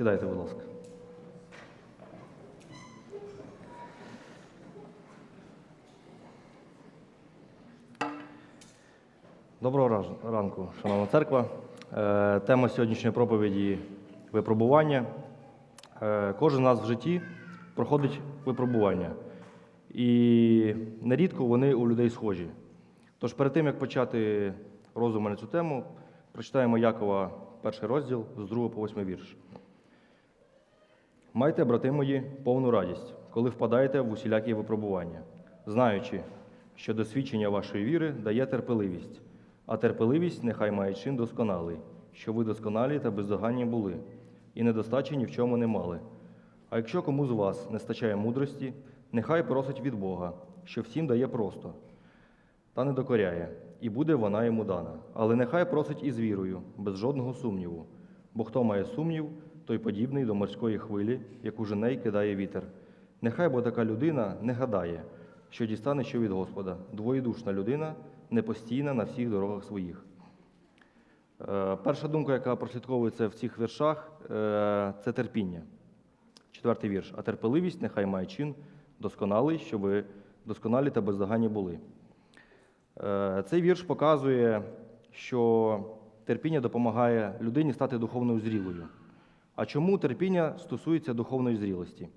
Сідайте, будь ласка. Доброго ранку, шановна церква. Е, Тема сьогоднішньої проповіді випробування. Е, Кожен з нас в житті проходить випробування. І нерідко вони у людей схожі. Тож перед тим, як почати роздуми на цю тему, прочитаємо Якова перший розділ з 2 по 8 вірш. Майте, брати мої, повну радість, коли впадаєте в усілякі випробування, знаючи, що досвідчення вашої віри дає терпеливість, а терпеливість нехай має чин досконалий, що ви досконалі та бездоганні були, і недостачі ні в чому не мали. А якщо кому з вас не стачає мудрості, нехай просить від Бога, що всім дає просто, та не докоряє, і буде вона йому дана. Але нехай просить із вірою, без жодного сумніву. Бо хто має сумнів, той подібний до морської хвилі, яку жене й кидає вітер. Нехай бо така людина не гадає, що дістане що від Господа. Двоєдушна людина, непостійна на всіх дорогах своїх. Е, Перша думка, яка прослідковується в цих віршах, е, це терпіння. Четвертий вірш. А терпеливість нехай має чин досконалий, щоб досконалі та бездоганні були. Е, Цей вірш показує, що терпіння допомагає людині стати духовною зрілою. А чому терпіння стосується духовної зрілості?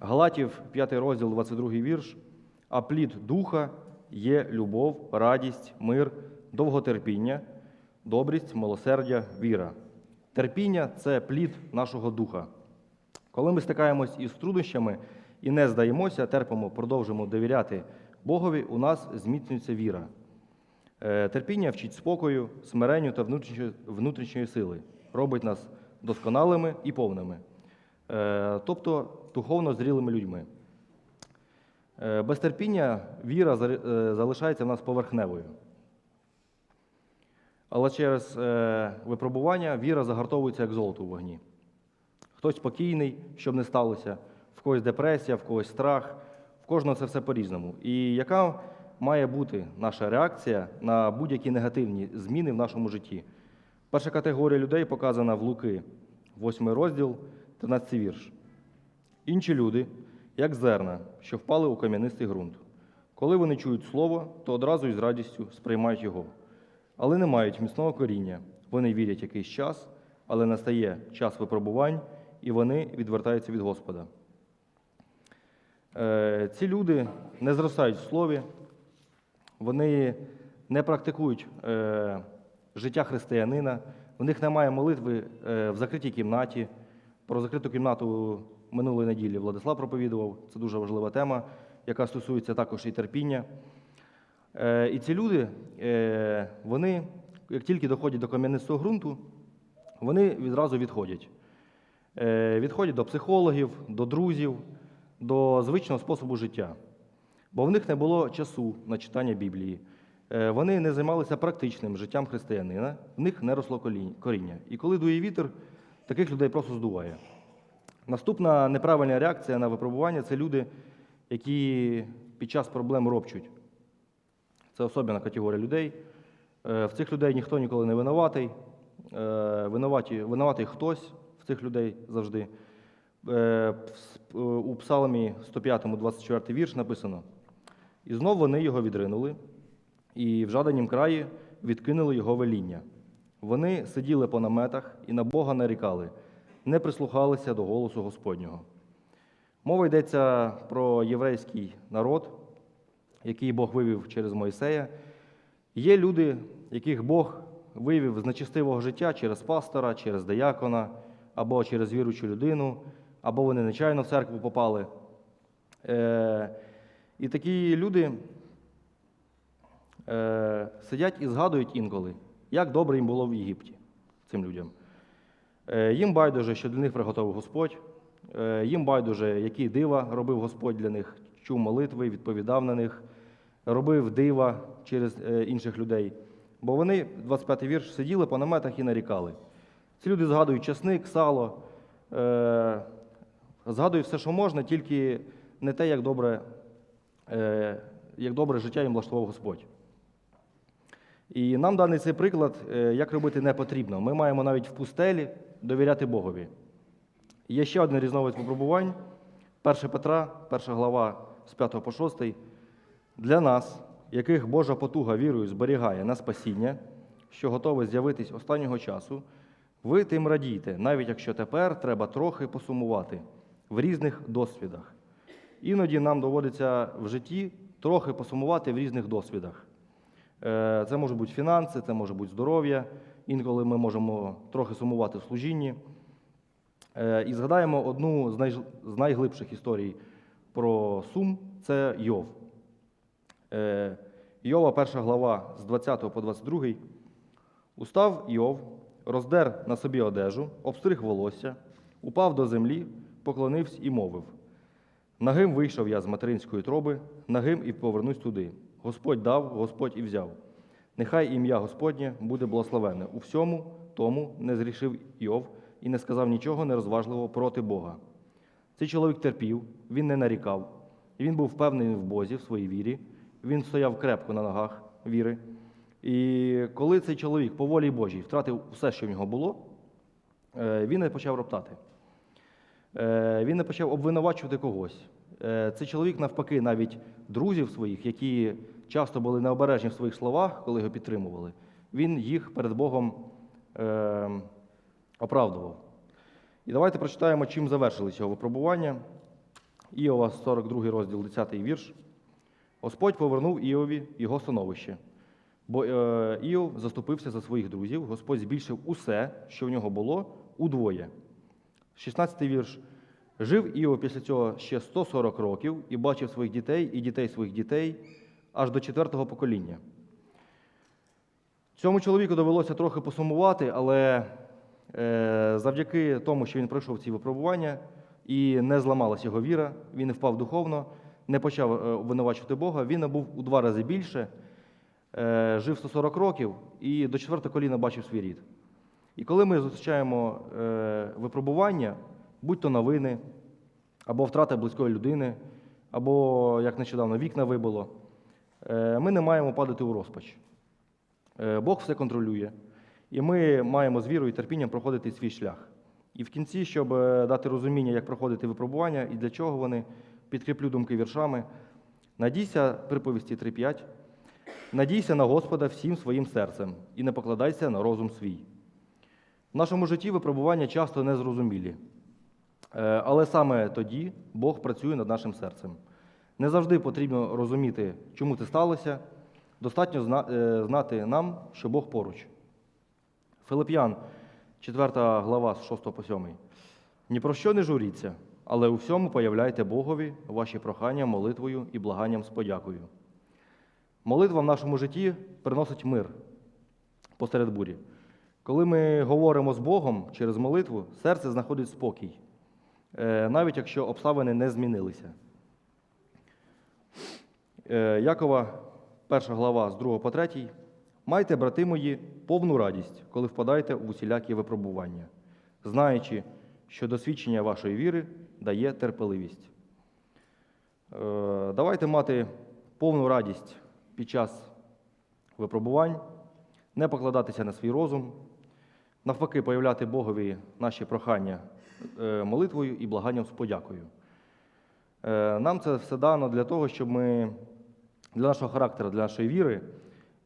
Галатів, 5 розділ, 22 вірш. А плід духа є любов, радість, мир, довготерпіння, добрість, милосердя, віра. Терпіння це плід нашого духа. Коли ми стикаємось із труднощами і не здаємося, терпимо, продовжимо довіряти Богові, у нас зміцнюється віра. Е, Терпіння вчить спокою, смиренню та внутрішньої, сили, робить нас досконалими і повними, Е, тобто духовно зрілими людьми. Е, Без терпіння віра е, залишається в нас поверхневою. Але через випробування віра загартовується як золото у вогні. Хтось спокійний, щоб не сталося, в когось депресія, в когось страх, в кожного це все по-різному. І яка має бути наша реакція на будь-які негативні зміни в нашому житті? Перша категорія людей показана в Луки, 8 розділ, 13 вірш. Інші люди, як зерна, що впали у кам'янистий ґрунт. Коли вони чують слово, то одразу із радістю сприймають його, але не мають міцного коріння. Вони вірять якийсь час, але настає час випробувань, і вони відвертаються від Господа. Е, Ці люди не зростають в слові, вони не практикують е, життя християнина, в них немає молитви е, в закритій кімнаті. Про закриту кімнату минулої неділі Владислав проповідував. Це дуже важлива тема, яка стосується також і терпіння. Е, І ці люди, е, вони, як тільки доходять до кам'янистого ґрунту, вони відразу відходять. Відходять до психологів, до друзів, до звичного способу життя. Бо в них не було часу на читання Біблії. Е, Вони не займалися практичним життям християнина, в них не росло коріння. І коли дує вітер, таких людей просто здуває. Наступна неправильна реакція на випробування це люди, які під час проблем ропчуть. Це особливна категорія людей. Е, В цих людей ніхто ніколи не винуватий. Е, Винуваті, винуватий хтось в цих людей завжди. У Псалмі 105, 24 вірш написано: І знов вони його відринули, і в жаданім краї відкинули його веління. Вони сиділи по наметах і на Бога нарікали, не прислухалися до голосу Господнього. Мова йдеться про єврейський народ, який Бог вивів через Мойсея. Є люди, яких Бог вивів з нечистивого життя через пастора, через деякона, або через віручу людину, або вони нечайно в церкву попали. Е, і такі люди е, сидять і згадують інколи, як добре їм було в Єгипті цим людям. Е, їм байдуже, що для них приготував Господь, е, їм байдуже, які дива робив Господь для них, чув молитви, відповідав на них, робив дива через е, інших людей. Бо вони, 25-й вірш, сиділи по наметах і нарікали. Ці люди згадують часник, сало, е, згадують все, що можна, тільки не те, як добре, е, як добре життя їм влаштував Господь. І нам даний цей приклад, е, як робити не потрібно. Ми маємо навіть в пустелі довіряти Богові. Є ще один різновид випробувань. 1 Петра, 1 глава з 5 по 6. Для нас, яких Божа потуга вірою зберігає на спасіння, що готове з'явитись останнього часу, ви тим радійте, навіть якщо тепер треба трохи посумувати в різних досвідах. Іноді нам доводиться в житті трохи посумувати в різних досвідах. Е, Це можуть бути фінанси, це може бути здоров'я. Інколи ми можемо трохи сумувати в служінні. Е, І згадаємо одну з, найглибших історій про сум це Йов. Е, Йова, перша глава з 20 по 22. Устав Йов, роздер на собі одежу, обстриг волосся, упав до землі, поклонився і мовив: Нагим вийшов я з материнської троби, нагим і повернусь туди. Господь дав, Господь і взяв. Нехай ім'я Господнє буде благословенне. У всьому тому не зрішив Йов і не сказав нічого нерозважливого проти Бога. Цей чоловік терпів, він не нарікав, він був впевнений в Бозі, в своїй вірі, він стояв крепко на ногах віри. І коли цей чоловік по волі Божій втратив все, що в нього було, е, він не почав роптати. Е, Він не почав обвинувачувати когось. Е, Цей чоловік, навпаки, навіть друзів своїх, які часто були необережні в своїх словах, коли його підтримували, він їх перед Богом е, оправдував. І давайте прочитаємо, чим завершились його випробування. Іова, 42 розділ, 10 вірш. Господь повернув Іові його становище, бо е, Іов заступився за своїх друзів, Господь збільшив усе, що в нього було, удвоє. 16 вірш. Жив Іов після цього ще 140 років і бачив своїх дітей і дітей своїх дітей аж до четвертого покоління. Цьому чоловіку довелося трохи посумувати, але е, завдяки тому, що він пройшов ці випробування і не зламалась його віра, він не впав духовно, не почав е, обвинувачувати Бога, він набув у два рази більше, е, жив 140 років і до четвертого коліна бачив свій рід. І коли ми зустрічаємо е, випробування, будь-то новини, або втрата близької людини, або, як нещодавно, вікна вибило, е, ми не маємо падати у розпач. Е, Бог все контролює, і ми маємо з вірою і терпінням проходити свій шлях. І в кінці, щоб е, дати розуміння, як проходити випробування і для чого вони, підкріплю думки віршами. Надійся приповісті 3.5. Надійся на Господа всім своїм серцем і не покладайся на розум свій. В нашому житті випробування часто незрозумілі. Е, Але саме тоді Бог працює над нашим серцем. Не завжди потрібно розуміти, чому це сталося. Достатньо е, знати нам, що Бог поруч. Филип'ян, 4 глава з 6 по 7. Ні про що не журіться, але у всьому появляйте Богові ваші прохання молитвою і благанням з подякою. Молитва в нашому житті приносить мир посеред бурі. Коли ми говоримо з Богом через молитву, серце знаходить спокій, навіть якщо обставини не змінилися. Е, Якова, перша глава з 2 по 3. Майте, брати мої, повну радість, коли впадаєте в усілякі випробування, знаючи, що досвідчення вашої віри дає терпеливість. Е, Давайте мати повну радість під час випробувань, не покладатися на свій розум, навпаки, появляти Богові наші прохання е, молитвою і благанням з подякою. Е, Нам це все дано для того, щоб ми для нашого характеру, для нашої віри,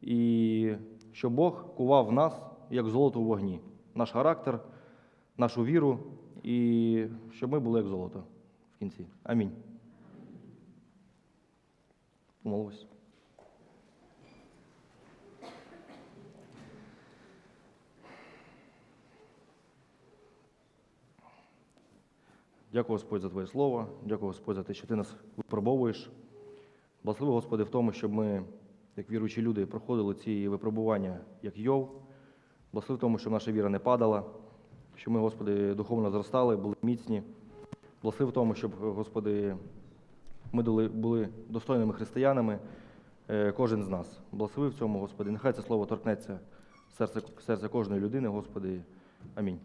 і щоб Бог кував в нас як золото у вогні, наш характер, нашу віру, і щоб ми були як золото в кінці. Амінь. Помолимось. Дякую, Господь, за Твоє Слово. Дякую, Господь, за те, що Ти нас випробовуєш. Благослови, Господи, в тому, щоб ми, як віруючі люди, проходили ці випробування, як Йов. Благослови в тому, щоб наша віра не падала, щоб ми, Господи, духовно зростали, були міцні. Благослови в тому, щоб, Господи, ми були- достойними християнами, е, кожен з нас. Благослови в цьому, Господи. Нехай це слово торкнеться серця, серця кожної людини, Господи. Амінь.